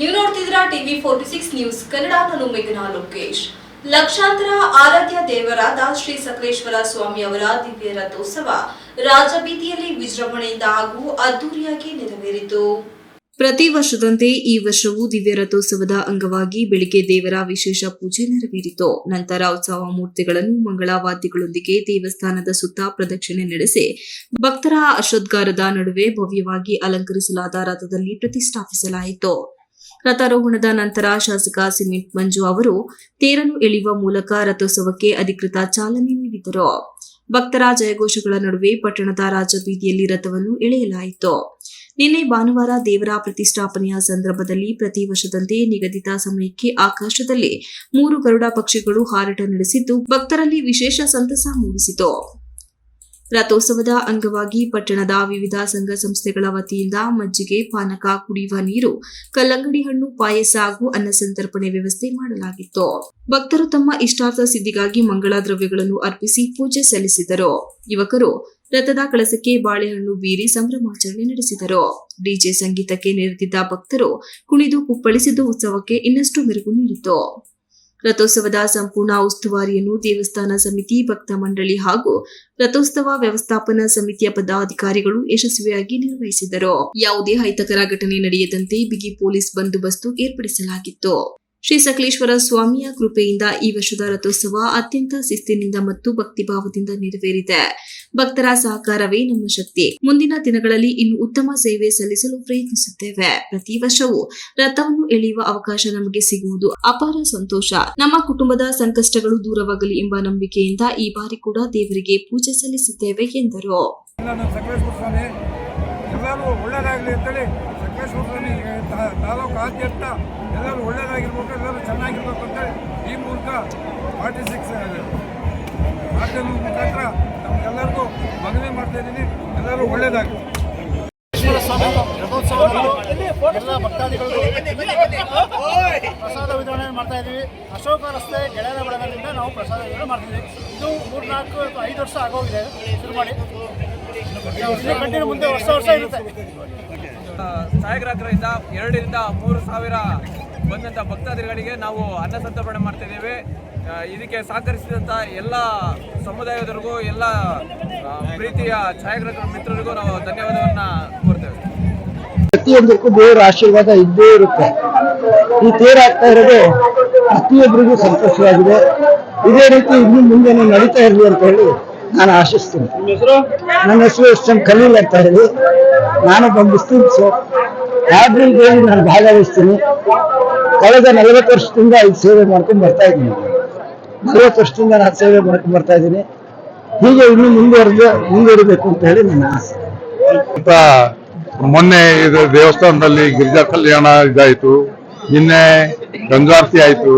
ನೀವು ನೋಡ್ತಿದ್ದೀರಾ TV forty six news, Kannada ನಾನು ಮೇಘನಾ ಲೋಕೇಶ್. ಲಕ್ಷಾಂತರ ಆರಾಧ್ಯ ದೇವರಾದ ಶ್ರೀ ಸಕಲೇಶ್ವರ ಸ್ವಾಮಿ ಅವರ ದಿವ್ಯ ರಥೋತ್ಸವ ರಾಜಬೀದಿಯಲ್ಲಿ ವಿಜೃಂಭಣೆಯಿಂದ ಹಾಗೂ ಅದ್ದೂರಿಯಾಗಿ ನೆರವೇರಿತು. ಪ್ರತಿ ವರ್ಷದಂತೆ ಈ ವರ್ಷವೂ ದಿವ್ಯ ರಥೋತ್ಸವದ ಅಂಗವಾಗಿ ಬೆಳಿಗ್ಗೆ ದೇವರ ವಿಶೇಷ ಪೂಜೆ ನೆರವೇರಿತು. ನಂತರ ಉತ್ಸವ ಮೂರ್ತಿಗಳನ್ನು ಮಂಗಳವಾದ್ಯಗಳೊಂದಿಗೆ ದೇವಸ್ಥಾನದ ಸುತ್ತ ಪ್ರದಕ್ಷಿಣೆ ನಡೆಸಿ ಭಕ್ತರ ಅಶೋದ್ಗಾರದ ನಡುವೆ ಭವ್ಯವಾಗಿ ಅಲಂಕರಿಸಲಾದ ರಥದಲ್ಲಿ ಪ್ರತಿಷ್ಠಾಪಿಸಲಾಯಿತು. ರಥಾರೋಹಣದ ನಂತರ ಶಾಸಕ ಸಿಮೆಂಟ್ ಮಂಜು ಅವರು ತೇರನ್ನು ಎಳೆಯುವ ಮೂಲಕ ರಥೋತ್ಸವಕ್ಕೆ ಅಧಿಕೃತ ಚಾಲನೆ ನೀಡಿದರು. ಭಕ್ತರ ಜಯಘೋಷಗಳ ನಡುವೆ ಪಟ್ಟಣದ ರಾಜಬೀದಿಯಲ್ಲಿ ರಥವನ್ನು ಎಳೆಯಲಾಯಿತು. ನಿನ್ನೆ ಭಾನುವಾರ ದೇವರ ಪ್ರತಿಷ್ಠಾಪನೆಯ ಸಂದರ್ಭದಲ್ಲಿ ಪ್ರತಿ ವರ್ಷದಂತೆ ನಿಗದಿತ ಸಮಯಕ್ಕೆ ಆಕಾಶದಲ್ಲಿ ಮೂರು ಗರುಡ ಪಕ್ಷಿಗಳು ಹಾರಾಟ ನಡೆಸಿದ್ದು, ಭಕ್ತರಲ್ಲಿ ವಿಶೇಷ ಸಂತಸ ಮೂಡಿಸಿತು. ರಥೋತ್ಸವದ ಅಂಗವಾಗಿ ಪಟ್ಟಣದ ವಿವಿಧ ಸಂಘ ಸಂಸ್ಥೆಗಳ ವತಿಯಿಂದ ಮಜ್ಜಿಗೆ, ಪಾನಕ, ಕುಡಿಯುವ ನೀರು, ಕಲ್ಲಂಗಡಿ ಹಣ್ಣು, ಪಾಯಸ ಹಾಗೂ ಅನ್ನ ಸಂತರ್ಪಣೆ ವ್ಯವಸ್ಥೆ ಮಾಡಲಾಗಿತ್ತು. ಭಕ್ತರು ತಮ್ಮ ಇಷ್ಟಾರ್ಥ ಸಿದ್ಧಿಗಾಗಿ ಮಂಗಳ ದ್ರವ್ಯಗಳನ್ನು ಅರ್ಪಿಸಿ ಪೂಜೆ ಸಲ್ಲಿಸಿದರು. ಯುವಕರು ರಥದ ಕಳಸಕ್ಕೆ ಬಾಳೆಹಣ್ಣು ಬೀರಿ ಸಂಭ್ರಮಾಚರಣೆ ನಡೆಸಿದರು. ಡಿಜೆ ಸಂಗೀತಕ್ಕೆ ನೆರೆದಿದ್ದ ಭಕ್ತರು ಕುಣಿದು ಕುಪ್ಪಳಿಸಿದ್ದು ಉತ್ಸವಕ್ಕೆ ಇನ್ನಷ್ಟು ಮೆರುಗು ನೀಡಿತು. ರಥೋತ್ಸವದ ಸಂಪೂರ್ಣ ಉಸ್ತುವಾರಿಯನ್ನು ದೇವಸ್ಥಾನ ಸಮಿತಿ, ಭಕ್ತ ಮಂಡಳಿ ಹಾಗೂ ರಥೋತ್ಸವ ವ್ಯವಸ್ಥಾಪನಾ ಸಮಿತಿಯ ಪದಾಧಿಕಾರಿಗಳು ಯಶಸ್ವಿಯಾಗಿ ನಿರ್ವಹಿಸಿದರು. ಯಾವುದೇ ಅಹಿತಕರ ಘಟನೆ ನಡೆಯದಂತೆ ಬಿಗಿ ಪೊಲೀಸ್ ಬಂದೋಬಸ್ತು ಏರ್ಪಡಿಸಲಾಗಿತ್ತು. ಶ್ರೀ ಸಕಲೇಶ್ವರ ಸ್ವಾಮಿಯ ಕೃಪೆಯಿಂದ ಈ ವರ್ಷದ ರಥೋತ್ಸವ ಅತ್ಯಂತ ಶಿಸ್ತಿನಿಂದ ಮತ್ತು ಭಕ್ತಿಭಾವದಿಂದ ನೆರವೇರಿದೆ. ಭಕ್ತರ ಸಹಕಾರವೇ ನಮ್ಮ ಶಕ್ತಿ. ಮುಂದಿನ ದಿನಗಳಲ್ಲಿ ಇನ್ನು ಉತ್ತಮ ಸೇವೆ ಸಲ್ಲಿಸಲು ಪ್ರಯತ್ನಿಸುತ್ತೇವೆ. ಪ್ರತಿ ವರ್ಷವೂ ರಥವನ್ನು ಎಳೆಯುವ ಅವಕಾಶ ನಮಗೆ ಸಿಗುವುದು ಅಪಾರ ಸಂತೋಷ. ನಮ್ಮ ಕುಟುಂಬದ ಸಂಕಷ್ಟಗಳು ದೂರವಾಗಲಿ ಎಂಬ ನಂಬಿಕೆಯಿಂದ ಈ ಬಾರಿ ಕೂಡ ದೇವರಿಗೆ ಪೂಜೆ ಸಲ್ಲಿಸಿದ್ದೇವೆ ಎಂದರು. ತಾ- ತಾಲೂಕು ಆದ್ಯಂತ ಎಲ್ಲರೂ ಒಳ್ಳೇದಾಗಿರ್ಬೇಕು, ಎಲ್ಲರೂ ಚೆನ್ನಾಗಿರ್ಬೇಕು ಅಂತ ಈ ಮೂಲಕ ಫಾರ್ಟಿ ಸಿಕ್ಸ್ ಮಾಧ್ಯಮ ಮುಖಾಂತರ ನಮಗೆಲ್ಲರಿಗೂ ಮನವಿ ಮಾಡ್ತಾ ಇದ್ದೀನಿ. ಎಲ್ಲರೂ ರಥೋತ್ಸವಗಳು ಎಲ್ಲ ಭಕ್ತಾದಿಗಳು ಪ್ರಸಾದ ವಿತರಣೆ ಮಾಡ್ತಾ ಇದ್ದೀವಿ. ಅಶೋಕ ರಸ್ತೆ ಗೆಳೆಯರ ಬಳಗದಿಂದ ನಾವು ಪ್ರಸಾದ ವಿತರಣೆ ಮಾಡ್ತಿದ್ವಿ ಇದು ಮೂರ್ನಾಲ್ಕು ಐದು ವರ್ಷ ಆಗೋಗಿದೆ, ಶುರು ಮಾಡಿ. ಕಂಟಿನ್ಯೂ ಮುಂದೆ ವರ್ಷ ವರ್ಷ ಇರುತ್ತೆ. ಛಾಯಾಗ್ರಾಹಕರಿಂದ ಎರಡರಿಂದ ಮೂರು ಸಾವಿರ ಬಂದಂಥ ಭಕ್ತಾದಿಗಳಿಗೆ ನಾವು ಅನ್ನ ಸಂತರ್ಪಣೆ ಮಾಡ್ತಾ ಇದ್ದೇವೆ ಇದಕ್ಕೆ ಸಹಕರಿಸಿದಂಥ ಎಲ್ಲ ಸಮುದಾಯದವರಿಗೂ, ಎಲ್ಲ ಪ್ರೀತಿಯ ಛಾಯಾಗ್ರಾಹಕರ ಮಿತ್ರರಿಗೂ ನಾವು ಧನ್ಯವಾದವನ್ನು ಕೋರ್ತೇವೆ. ಪ್ರತಿಯೊಂದಕ್ಕೂ ದೇವರ ಆಶೀರ್ವಾದ ಇದ್ದೇ ಇರುತ್ತೆ. ಈ ತೇರಾಗ್ತಾ ಇರೋದು ಪ್ರತಿಯೊಬ್ಬರಿಗೂ ಸಂತೋಷವಾಗಿದೆ. ಇದೇ ರೀತಿ ಇನ್ನು ಮುಂದೆ ನಡೀತಾ ಇರಲಿ ಅಂತ ಹೇಳಿ ನಾನು ಆಶಿಸ್ತೀನಿ. ನನ್ನ ಹೆಸರು ಎಸ್ ಎಂ ಖಲೀಲ್ ಅಂತ ಹೇಳಿ. ನಾನೊಬ್ಬ ಮುಸ್ಲಿಮ್ಸು ಆದ್ರಿಗೆ ನಾನು ಭಾಗವಹಿಸ್ತೀನಿ. ಕಳೆದ ನಲವತ್ತು ವರ್ಷದಿಂದ ಇದು ಸೇವೆ ಮಾಡ್ಕೊಂಡು ಬರ್ತಾ ಇದ್ದೀನಿ. ನಲವತ್ತು ವರ್ಷದಿಂದ ನಾನು ಸೇವೆ ಮಾಡ್ಕೊಂಡು ಬರ್ತಾ ಇದ್ದೀನಿ. ಹೀಗೆ ಇನ್ನು ಮುಂದುವರೆದು ಮುಂದುವರಿಬೇಕು ಅಂತ ಹೇಳಿ ನನ್ನ ಆಸೆ. ಮೊನ್ನೆ ಇದು ದೇವಸ್ಥಾನದಲ್ಲಿ ಗಿರಿಜಾ ಕಲ್ಯಾಣ ಇದಾಯ್ತು. ನಿನ್ನೆ ಗಂಗಾರತಿ ಆಯಿತು.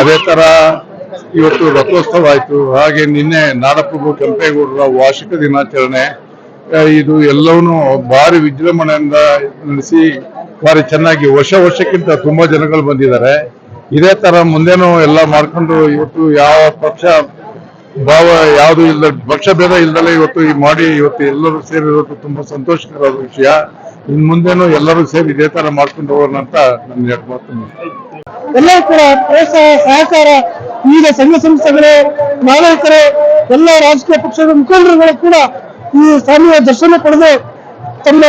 ಅದೇ ತರ ಇವತ್ತು ರಥೋತ್ಸವ ಆಯ್ತು ಹಾಗೆ ನಿನ್ನೆ ನಾಡಪ್ರಭು ಕೆಂಪೇಗೌಡರ ವಾರ್ಷಿಕ ದಿನಾಚರಣೆ. ಇದು ಎಲ್ಲವನ್ನೂ ಭಾರಿ ವಿಜೃಂಭಣೆಯಿಂದ ನಡೆಸಿ ಭಾರಿ ಚೆನ್ನಾಗಿ ವರ್ಷ ವರ್ಷಕ್ಕಿಂತ ತುಂಬಾ ಜನಗಳು ಬಂದಿದ್ದಾರೆ. ಇದೇ ತರ ಮುಂದೇನು ಎಲ್ಲ ಮಾಡ್ಕೊಂಡು ಇವತ್ತು ಯಾವ ಪಕ್ಷ ಭಾವ ಯಾವುದು ಇಲ್ಲ ಪಕ್ಷ ಭೇದ ಇಲ್ದಲೇ ಇವತ್ತು ಈ ಮಾಡಿ ಇವತ್ತು ಎಲ್ಲರೂ ಸೇರಿರೋದು ತುಂಬಾ ಸಂತೋಷಕರ ವಿಷಯ. ಇನ್ ಮುಂದೇನು ಎಲ್ಲರೂ ಸೇರಿ ಇದೇ ತರ ಮಾಡ್ಕೊಂಡು ಹೋಗೋಣ ಅಂತ ನನ್ನ ಮಾತು. ಎಲ್ಲರೂ ಕೂಡ ಪ್ರೋತ್ಸಾಹ, ಸಹಕಾರ ವಿವಿಧ ಸಂಘ ಸಂಸ್ಥೆಗಳು, ನಾಗರಿಕರು, ಎಲ್ಲ ರಾಜಕೀಯ ಪಕ್ಷದ ಮುಖಂಡರುಗಳು ಕೂಡ ಈ ಸ್ವಾಮಿಯ ದರ್ಶನ ಪಡೆದು ತಮ್ಮ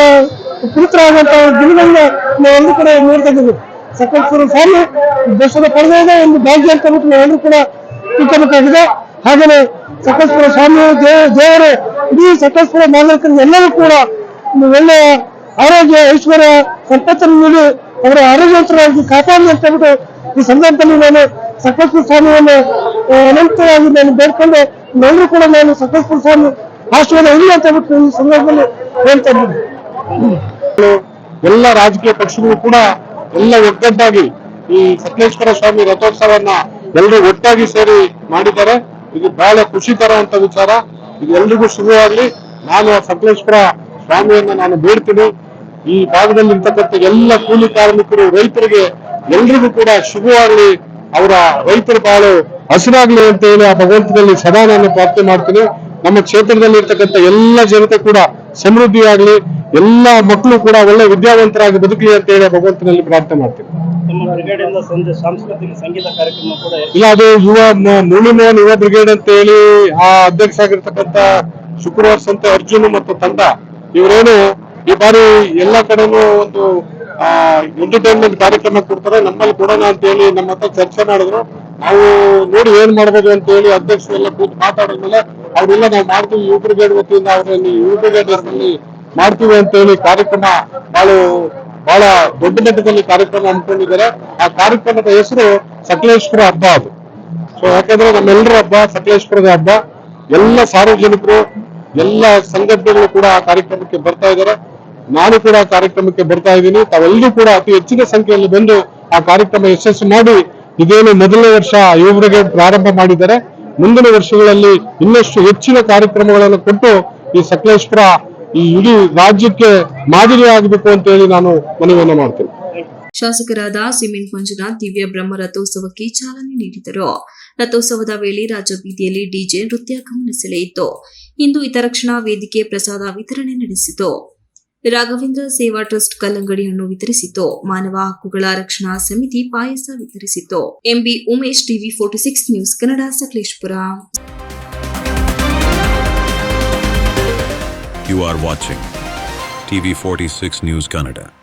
ಪವಿತ್ರವಾದಂತಹ ದಿನಗಳನ್ನ ನಾವೆಲ್ಲರೂ ಕೂಡ ನೋಡ್ತಾ ಇದ್ದೀವಿ ಸ್ವಾಮಿ ದರ್ಶನ ಪಡೆದ ಒಂದು ಭಾಗ್ಯ ಅಂತ ಬಿಟ್ಟು ನಾವೆಲ್ಲರೂ ಕೂಡ ತಿಳ್ಕೋಬೇಕಾಗಿದೆ. ಹಾಗೆಯೇ ಸಕಲೇಶ್ವರ ಸ್ವಾಮಿ ದೇವ ದೇವರು, ಇಡೀ ಸಕಲೇಶ್ವರ ನಾಗರಿಕರಿಗೆ ಎಲ್ಲರೂ ಕೂಡ ಒಳ್ಳೆಯ ಆರೋಗ್ಯ, ಐಶ್ವರ್ಯ, ಸಂಪತ್ತನ್ನು ನೀಡಿ ಅವರ ಆರೋಗ್ಯವಂತರಾಗಿ ಕಾಪಾಡಲಿ ಅಂತ ಹೇಳ್ಬಿಟ್ಟು ಈ ಸಂದರ್ಭದಲ್ಲಿ ನಾನು ಸಕಲೇಶ್ವರ ಸ್ವಾಮಿಯನ್ನು ಅನಂತವಾಗಿ ನಾನು ಬೇಡ್ಕೊಂಡು ಎಲ್ಲರೂ ಕೂಡ ನಾನು ಸಕಲೇಶ್ವರ ಸ್ವಾಮಿ ಆಶೀರ್ವಾದ ಇರಲಿ ಅಂತ ಹೇಳ್ಬಿಟ್ಟು ಈ ಸಂದರ್ಭದಲ್ಲಿ ಹೇಳ್ತಾ ಇದ್ದೀನಿ. ಎಲ್ಲ ರಾಜಕೀಯ ಪಕ್ಷಗಳು ಕೂಡ ಎಲ್ಲ ಒಗ್ಗಟ್ಟಾಗಿ ಈ ಸಕಲೇಶ್ವರ ಸ್ವಾಮಿ ರಥೋತ್ಸವನ್ನ ಎಲ್ಲರೂ ಒಟ್ಟಾಗಿ ಸೇರಿ ಮಾಡಿದ್ದಾರೆ. ಇದು ಬಹಳ ಖುಷಿ ಅಂತ ವಿಚಾರ. ಇದು ಎಲ್ರಿಗೂ ಶುರುವಾಗ್ಲಿ ನಾನು ಸಕಲೇಶ್ವರ ಸ್ವಾಮಿಯನ್ನ ನಾನು ಬೇಡ್ತೀನಿ. ಈ ಭಾಗದಲ್ಲಿ ಇರ್ತಕ್ಕಂಥ ಎಲ್ಲ ಕೂಲಿ ಕಾರ್ಮಿಕರು ರೈತರಿಗೆ ಎಲ್ರಿಗೂ ಕೂಡ ಶುಭವಾಗಲಿ. ಅವರ ರೈತರ ಬಾಳು ಹಸಿರಾಗ್ಲಿ ಅಂತ ಹೇಳಿ ಆ ಭಗವಂತದಲ್ಲಿ ಸದಾ ನಾನು ಪ್ರಾರ್ಥನೆ ಮಾಡ್ತೀನಿ. ನಮ್ಮ ಕ್ಷೇತ್ರದಲ್ಲಿ ಇರ್ತಕ್ಕಂಥ ಎಲ್ಲ ಜನತೆ ಕೂಡ ಸಮೃದ್ಧಿಯಾಗ್ಲಿ ಎಲ್ಲ ಮಕ್ಕಳು ಕೂಡ ಒಳ್ಳೆ ವಿದ್ಯಾವಂತರಾಗಿ ಬದುಕಲಿ ಅಂತ ಹೇಳಿ ಭಗವಂತನಲ್ಲಿ ಪ್ರಾರ್ಥನೆ ಮಾಡ್ತೀನಿ. ಇಲ್ಲ ಅದು ಯುವ ಮ- ಮುಳುಮೋಹನ್ ಯುವ ಬ್ರಿಗೇಡ್ ಅಂತ ಹೇಳಿ ಆ ಅಧ್ಯಕ್ಷ ಆಗಿರ್ತಕ್ಕಂಥ ಶುಕ್ರವಾರ ಸಂತೆ ಅರ್ಜುನ್ ಮತ್ತು ತಂಡ ಇವರೇನು ಈ ಬಾರಿ ಎಲ್ಲ ಕಡೆನೂ ಒಂದು ಎಂಟರ್ಟೈನ್ಮೆಂಟ್ ಕಾರ್ಯಕ್ರಮ ಕೊಡ್ತಾರೆ. ನಮ್ಮಲ್ಲಿ ಕೊಡೋಣ ಅಂತ ಹೇಳಿ ನಮ್ಮ ಹತ್ರ ಚರ್ಚೆ ಮಾಡಿದ್ರು. ನಾವು ನೋಡಿ ಏನ್ ಮಾಡ್ಬೋದು ಅಂತ ಹೇಳಿ ಅಧ್ಯಕ್ಷರೆಲ್ಲ ಕೂತು ಮಾತಾಡಿದ್ಮೇಲೆ ಅವರೆಲ್ಲ ನಾವು ಮಾಡ್ತೀವಿ ಯು ಬ್ರಿಗೇಡ್ ವತಿಯಿಂದ ಅವರಲ್ಲಿ ಯು ಬ್ರಿಗೇಡ್ ಹೆಸರಲ್ಲಿ ಮಾಡ್ತೀವಿ ಅಂತ ಹೇಳಿ ಕಾರ್ಯಕ್ರಮ ಬಹಳ ಬಹಳ ದೊಡ್ಡ ಮಟ್ಟದಲ್ಲಿ ಕಾರ್ಯಕ್ರಮ ಹಮ್ಮಿಕೊಂಡಿದ್ದಾರೆ. ಆ ಕಾರ್ಯಕ್ರಮದ ಹೆಸರು ಸಕಲೇಶ್ವರ ಹಬ್ಬ ಅದು. ಸೊ ಯಾಕಂದ್ರೆ ನಮ್ಮೆಲ್ಲರ ಹಬ್ಬ ಸಕಲೇಶ್ವರದ ಹಬ್ಬ. ಎಲ್ಲ ಸಾರ್ವಜನಿಕರು, ಎಲ್ಲ ಸಂಘಟನೆಗಳು ಕೂಡ ಆ ಕಾರ್ಯಕ್ರಮಕ್ಕೆ ಬರ್ತಾ ಇದ್ದಾರೆ. ನಾನು ಕೂಡ ಕಾರ್ಯಕ್ರಮಕ್ಕೆ ಬರ್ತಾ ಇದ್ದೀನಿ. ತಾವೆಲ್ಲರೂ ಕೂಡ ಅತಿ ಹೆಚ್ಚಿನ ಸಂಖ್ಯೆಯಲ್ಲಿ ಬಂದು ಆ ಕಾರ್ಯಕ್ರಮ ಯಶಸ್ಸು ಮಾಡಿ ಇದೇನು ಮೊದಲನೇ ವರ್ಷ ಯುವರಿಗೆ ಪ್ರಾರಂಭ ಮಾಡಿದ್ದಾರೆ. ಮುಂದಿನ ವರ್ಷಗಳಲ್ಲಿ ಇನ್ನಷ್ಟು ಹೆಚ್ಚಿನ ಕಾರ್ಯಕ್ರಮಗಳನ್ನು ಕೊಟ್ಟು ಈ ಸಕಲೇಶ್ವರ ಈ ಇಡೀ ರಾಜ್ಯಕ್ಕೆ ಮಾದರಿಯಾಗಬೇಕು ಅಂತ ಹೇಳಿ ನಾನು ಮನವಿಯನ್ನು ಮಾಡ್ತೇನೆ. ಶಾಸಕರಾದ ಸಿಮೆಂಟ್ ಮಂಜುನಾಥ್, ದಿವ್ಯ ಬ್ರಹ್ಮ ರಥೋತ್ಸವಕ್ಕೆ ಚಾಲನೆ ನೀಡಿದರು. ರಥೋತ್ಸವದ ವೇಳೆ ರಾಜಬೀದಿಯಲ್ಲಿ ಡಿಜೆ ನೃತ್ಯ ಗಮನ ಇತ್ತು. ಇಂದು ಹಿತರಕ್ಷಣಾ ವೇದಿಕೆ ಪ್ರಸಾದ ವಿತರಣೆ ನಡೆಸಿತು. ರಾಘವೇಂದ್ರ ಸೇವಾ ಟ್ರಸ್ಟ್ ಕಲ್ಲಂಗಡಿ ಹಣ್ಣು ವಿತರಿಸಿತು. ಮಾನವ ಹಕ್ಕುಗಳ ರಕ್ಷಣಾ ಸಮಿತಿ ಪಾಯಸ ವಿತರಿಸಿತು. MB Umesh TV forty six news Kannada Sakleshpur. You are watching TV 46 News Canada.